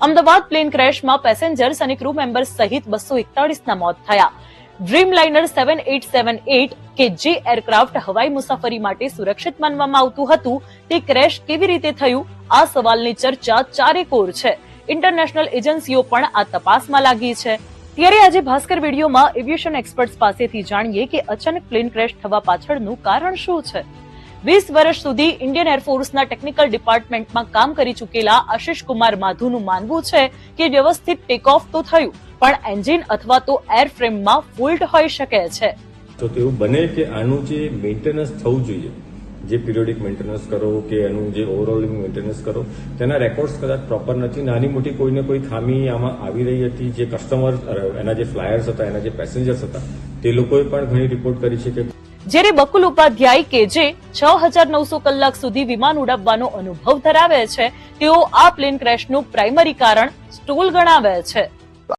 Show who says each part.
Speaker 1: Ahmedabad plane ક્રેશમાં passengers અને crew members સહિત બસો એકતાળીસના મોત થયા. Dreamliner seven eight seven eight કે જે એરક્રાફ્ટ હવાઈ મુસાફરી માટે સુરક્ષિત માનવામાં આવતું હતું, તે ક્રેશ કેવી રીતે થયું? આ સવાલની ચર્ચા ચારેકોર છે. ઇન્ટરનેશનલ એજન્સીઓ પણ આ તપાસમાં લાગી છે. ત્યારે આજે ભાસ્કર વિડીયોમાં એવિએશન એક્સપર્ટ્સ પાસેથી જાણીએ કે અચાનક પ્લેન ક્રેશ થવા પાછળનું કારણ શું છે? વીસ વર્ષ સુધી ઇન્ડિયન એરફોર્સના ટેકનિકલ ડિપાર્ટમેન્ટમાં કામ કરી ચૂકેલા આશિષ કુમાર માધુનું માનવું છે કે વ્યવસ્થિત ટેક ઓફ તો થયું, પણ એન્જિન અથવા તો એરફ્રેમમાં ફોલ્ટ હોઈ શકે છે.
Speaker 2: તો તેવું બને કે આનું જે મેન્ટેનન્સ થવું જોઈએ, જે પિરિયોડિક મેન્ટેનન્સ કરો કે એનું જે ઓવરઓલ મેન્ટેનન્સ કરો, તેના રેકોર્ડ્સ કદાચ પ્રોપર નથી. નાની મોટી કોઈને કોઈ ખામી આમાં આવી રહી હતી, જે કસ્ટમર એના જે ફ્લાયર્સ હતા, એના જે પેસેન્જર્સ હતા, તે લોકોએ પણ ઘણી રિપોર્ટ કરી છે કે
Speaker 1: જ્યારે બકુલ ઉપાધ્યાય કે જે છ હજાર નવસો કલાક સુધી વિમાન ઉડાવવાનો અનુભવ ધરાવે છે, તેઓ આ પ્લેન ક્રેશનું પ્રાઇમરી કારણ સ્ટોલ ગણાવે છે.